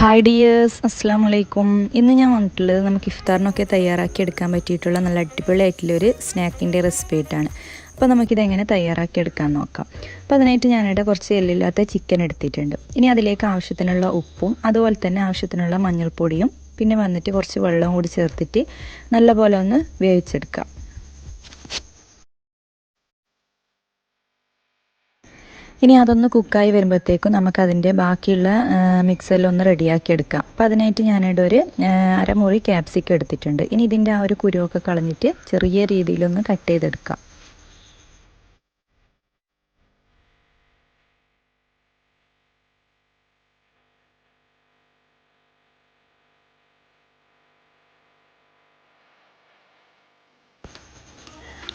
Hi dears അസ്സാം വലൈക്കും ഇന്ന് ഞാൻ വന്നിട്ടുള്ളത് നമുക്ക് ഇഫ്താറിനൊക്കെ തയ്യാറാക്കി എടുക്കാൻ പറ്റിയിട്ടുള്ള നല്ല അടിപൊളിയായിട്ടുള്ളൊരു സ്നാക്കിന്റെ റെസിപ്പി ആയിട്ടാണ്. അപ്പോൾ നമുക്കിത് എങ്ങനെ തയ്യാറാക്കി എടുക്കാൻ നോക്കാം. അപ്പോൾ അതിനായിട്ട് ഞാനിവിടെ കുറച്ച് എല്ലില്ലാത്ത ചിക്കൻ എടുത്തിട്ടുണ്ട്. ഇനി അതിലേക്ക് ആവശ്യത്തിനുള്ള ഉപ്പും അതുപോലെ തന്നെ ആവശ്യത്തിനുള്ള മഞ്ഞൾപ്പൊടിയും പിന്നെ വന്നിട്ട് കുറച്ച് വെള്ളം കൂടി ചേർത്തിട്ട് നല്ലപോലെ ഒന്ന് വേവിച്ചെടുക്കാം. ഇനി അതൊന്ന് കുക്കായി വരുമ്പോഴത്തേക്കും നമുക്കതിന്റെ ബാക്കിയുള്ള മിക്സെല്ലാം ഒന്ന് റെഡിയാക്കി എടുക്കാം. അപ്പോൾ അതിനായിട്ട് ഞാനിവിടെ ഒരു അരമുറി ക്യാപ്സിക്കം എടുത്തിട്ടുണ്ട്. ഇനി ഇതിന്റെ ആ ഒരു കുരുവൊക്കെ കളഞ്ഞിട്ട് ചെറിയ രീതിയിലൊന്ന് കട്ട് ചെയ്തെടുക്കാം.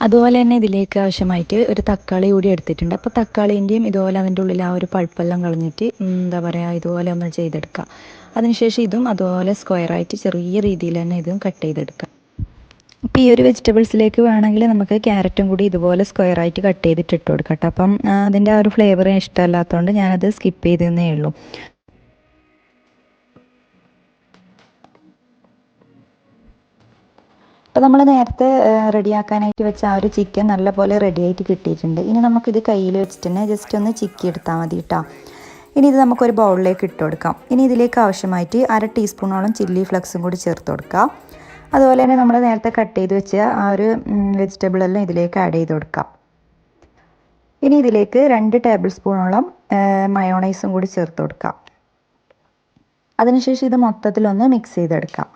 അതുപോലെ തന്നെ ഇതിലേക്ക് ആവശ്യമായിട്ട് ഒരു തക്കാളി കൂടി എടുത്തിട്ടുണ്ട്. അപ്പോൾ തക്കാളീന്റെയും ഇതുപോലെ അതിന്റെ ഉള്ളിൽ ആ ഒരു പഴുപ്പെല്ലാം കളഞ്ഞിട്ട് എന്താ പറയുക ഇതുപോലെ ഒന്ന് ചെയ്തെടുക്കുക അതിനുശേഷം ഇതും അതുപോലെ സ്ക്വയറായിട്ട് ചെറിയ രീതിയിൽ തന്നെ ഇതും കട്ട് ചെയ്തെടുക്കുക അപ്പോൾ ഈ ഒരു വെജിറ്റബിൾസിലേക്ക് വേണമെങ്കിൽ നമുക്ക് ക്യാരറ്റും കൂടി ഇതുപോലെ സ്ക്വയറായിട്ട് കട്ട് ചെയ്തിട്ട് ഇട്ട് കൊടുക്കാം കേട്ടോ. അപ്പം അതിന്റെ ആ ഒരു ഫ്ലേവർ ഇഷ്ടമല്ലാത്തതുകൊണ്ട് ഞാനത് സ്കിപ്പ് ചെയ്തേ ഉള്ളൂ. അപ്പോൾ നമ്മൾ നേരത്തെ റെഡിയാക്കാനായിട്ട് വെച്ച ആ ഒരു ചിക്കൻ നല്ലപോലെ റെഡിയായിട്ട് കിട്ടിയിട്ടുണ്ട്. ഇനി നമുക്കിത് കയ്യിൽ വെച്ചിട്ട് തന്നെ ജസ്റ്റ് ഒന്ന് ചിക്കി എടുത്താൽ മതി കേട്ടോ ഇനി ഇത് നമുക്കൊരു ബൗളിലേക്ക് ഇട്ട് കൊടുക്കാം. ഇനി ഇതിലേക്ക് ആവശ്യമായിട്ട് അര ടീസ്പൂണോളം ചില്ലി ഫ്ലക്സും കൂടി ചേർത്ത് കൊടുക്കാം അതുപോലെ തന്നെ നമ്മൾ നേരത്തെ കട്ട് ചെയ്ത് വെച്ച ആ ഒരു വെജിറ്റബിൾ എല്ലാം ഇതിലേക്ക് ആഡ് ചെയ്ത് കൊടുക്കാം. ഇനി ഇതിലേക്ക് രണ്ട് ടേബിൾ സ്പൂണോളം മയോണൈസും കൂടി ചേർത്ത് കൊടുക്കാം. അതിനുശേഷം ഇത് മൊത്തത്തിലൊന്ന് മിക്സ് ചെയ്തെടുക്കാം.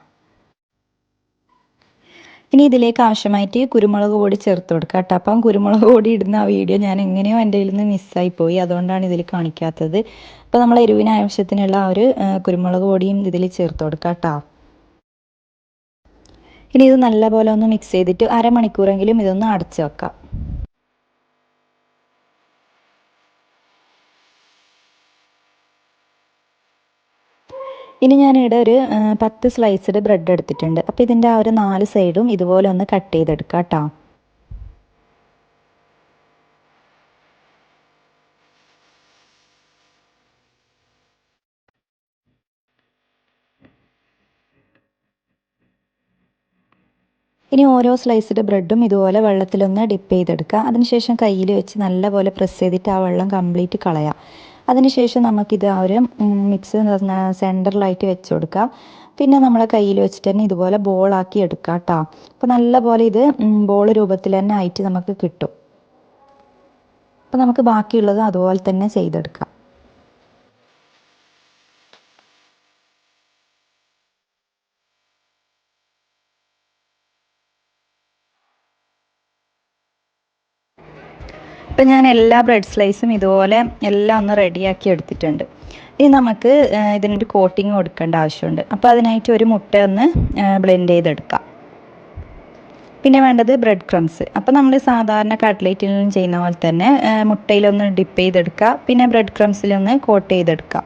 ഇനി ഇതിലേക്ക് ആവശ്യമായിട്ട് കുരുമുളക് പൊടി ചേർത്ത് കൊടുക്കുക കേട്ടോ. അപ്പം കുരുമുളക് പൊടി ഇടുന്ന ആ വീഡിയോ ഞാൻ എങ്ങനെയോ എന്റെ കയ്യിൽ നിന്ന് മിസ്സായി പോയി. അതുകൊണ്ടാണ് ഇതിൽ കാണിക്കാത്തത്. അപ്പോൾ നമ്മൾ എരിവിന് ആവശ്യത്തിനുള്ള ആ ഒരു കുരുമുളക് പൊടിയും ഇതിൽ ചേർത്ത് കൊടുക്കുക കേട്ടോ. ഇനി ഇത് നല്ലപോലെ ഒന്ന് മിക്സ് ചെയ്തിട്ട് അരമണിക്കൂറെങ്കിലും ഇതൊന്ന് അടച്ചു വെക്കാം. ഇനി ഞാനിവിടെ ഒരു പത്ത് സ്ലൈസ്ഡ് ബ്രെഡ് എടുത്തിട്ടുണ്ട്. അപ്പോൾ ഇതിന്റെ ആ ഒരു നാല് സൈഡും ഇതുപോലെ ഒന്ന് കട്ട് ചെയ്തെടുക്കാം കേട്ടോ. ഇനി ഓരോ സ്ലൈസ്ഡ് ബ്രെഡും ഇതുപോലെ വെള്ളത്തിലൊന്ന് ഡിപ്പ് ചെയ്തെടുക്കുക അതിനുശേഷം കയ്യിൽ വെച്ച് നല്ലപോലെ പ്രസ് ചെയ്തിട്ട് ആ വെള്ളം കംപ്ലീറ്റ് കളയാം. അതിനുശേഷം നമുക്കിത് ആ ഒരു മിക്സ് സെന്ററിലായിട്ട് വെച്ച് കൊടുക്കാം. പിന്നെ നമ്മളെ കയ്യിൽ വെച്ചിട്ട് തന്നെ ഇതുപോലെ ബോളാക്കി എടുക്കാം കേട്ടോ. അപ്പോൾ നല്ലപോലെ ഇത് ബോൾ രൂപത്തിൽ തന്നെ ആയിട്ട് നമുക്ക് കിട്ടും. അപ്പോൾ നമുക്ക് ബാക്കിയുള്ളത് അതുപോലെ തന്നെ ചെയ്തെടുക്കാം. ഇപ്പം ഞാൻ എല്ലാ ബ്രെഡ് സ്ലൈസും ഇതുപോലെ എല്ലാം ഒന്ന് റെഡിയാക്കി എടുത്തിട്ടുണ്ട്. ഇനി നമുക്ക് ഇതിനൊരു കോട്ടിങ് കൊടുക്കേണ്ട ആവശ്യമുണ്ട്. അപ്പോൾ അതിനായിട്ട് ഒരു മുട്ട ഒന്ന് ബ്ലെൻഡ് ചെയ്തെടുക്കാം. പിന്നെ വേണ്ടത് ബ്രെഡ് ക്രംസ്. അപ്പോൾ നമ്മൾ സാധാരണ കട്ട്ലേറ്റിലും ചെയ്യുന്ന പോലെ തന്നെ മുട്ടയിലൊന്ന് ഡിപ്പ് ചെയ്തെടുക്കുക. പിന്നെ ബ്രെഡ് ക്രംസിലൊന്ന് കോട്ട് ചെയ്തെടുക്കുക.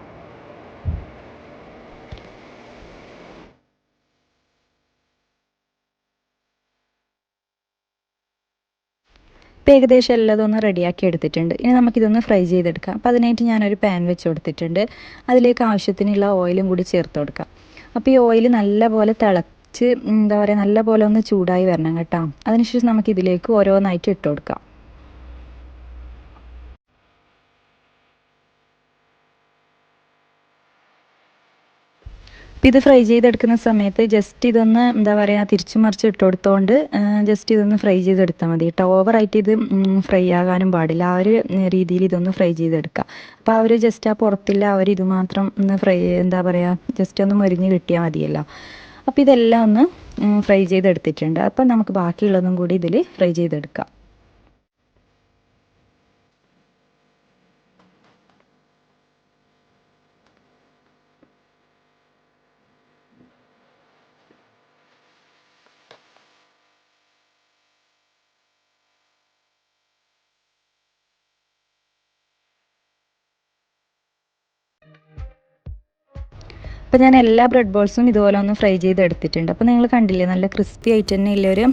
ഇപ്പോൾ ഏകദേശം എല്ലാം ഒന്ന് റെഡിയാക്കി എടുത്തിട്ടുണ്ട്. ഇനി നമുക്കിതൊന്ന് ഫ്രൈ ചെയ്തെടുക്കാം. അപ്പോൾ അതിനായിട്ട് ഞാനൊരു പാൻ വെച്ച് കൊടുത്തിട്ടുണ്ട്. അതിലേക്ക് ആവശ്യത്തിനുള്ള ഓയിലും കൂടി ചേർത്ത് കൊടുക്കാം. അപ്പോൾ ഈ ഓയിൽ നല്ലപോലെ തിളച്ച് എന്താ പറയുക നല്ലപോലെ ഒന്ന് ചൂടായി വരണം കേട്ടോ. അതിനുശേഷം നമുക്കിതിലേക്ക് ഓരോന്നായിട്ട് ഇട്ട് കൊടുക്കാം. ഇത് ഫ്രൈ ചെയ്തെടുക്കുന്ന സമയത്ത് ജസ്റ്റ് ഇതൊന്ന് എന്താ പറയുക തിരിച്ചു മറിച്ച് ഇട്ട് കൊടുത്തോണ്ട് ജസ്റ്റ് ഇതൊന്ന് ഫ്രൈ ചെയ്തെടുത്താൽ മതി കേട്ടോ ഓവറായിട്ട് ഇത് ഫ്രൈ ആകാനും പാടില്ല. ആ ഒരു രീതിയിൽ ഇതൊന്ന് ഫ്രൈ ചെയ്തെടുക്കുക അപ്പോൾ ഒരു ജസ്റ്റ് ആ പുറത്തില്ല ഒരു ഇത് മാത്രം ഒന്ന് ഫ്രൈ എന്താ പറയുക ജസ്റ്റ് ഒന്ന് മുരിഞ്ഞ് കിട്ടിയാൽ മതിയല്ലോ. അപ്പോൾ ഇതെല്ലാം ഒന്ന് ഫ്രൈ ചെയ്തെടുത്തിട്ടുണ്ട്. അപ്പം നമുക്ക് ബാക്കിയുള്ളതും കൂടി ഇതിൽ ഫ്രൈ ചെയ്തെടുക്കാം. അപ്പോൾ ഞാൻ എല്ലാ ബ്രെഡ് ബോൾസും ഇതുപോലെ ഒന്ന് ഫ്രൈ ചെയ്ത് എടുത്തിട്ടുണ്ട് അപ്പോൾ നിങ്ങൾ കണ്ടില്ലേ നല്ല ക്രിസ്പി ആയിട്ട് തന്നെ ഉള്ളൊരു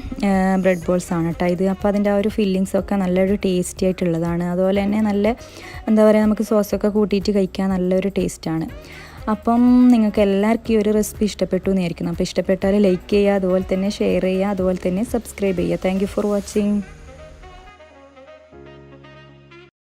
ബ്രെഡ് ബോൾസ് ആണ് കേട്ടോ ഇത്. അപ്പോൾ അതിന്റെ ആ ഒരു ഫില്ലിങ്സ് ഒക്കെ നല്ലൊരു ടേസ്റ്റി ആയിട്ടുള്ളതാണ്. അതുപോലെ തന്നെ നല്ല എന്താ പറയുക നമുക്ക് സോസൊക്കെ കൂട്ടിയിട്ട് കഴിക്കാൻ നല്ലൊരു ടേസ്റ്റാണ് അപ്പം നിങ്ങൾക്ക് എല്ലാവർക്കും ഈ ഒരു റെസിപ്പി ഇഷ്ടപ്പെട്ടു എന്നായിരിക്കും അപ്പോൾ ഇഷ്ടപ്പെട്ടാൽ ലൈക്ക് ചെയ്യുക അതുപോലെ തന്നെ ഷെയർ ചെയ്യുക അതുപോലെ തന്നെ സബ്സ്ക്രൈബ് ചെയ്യുക. Thank for watching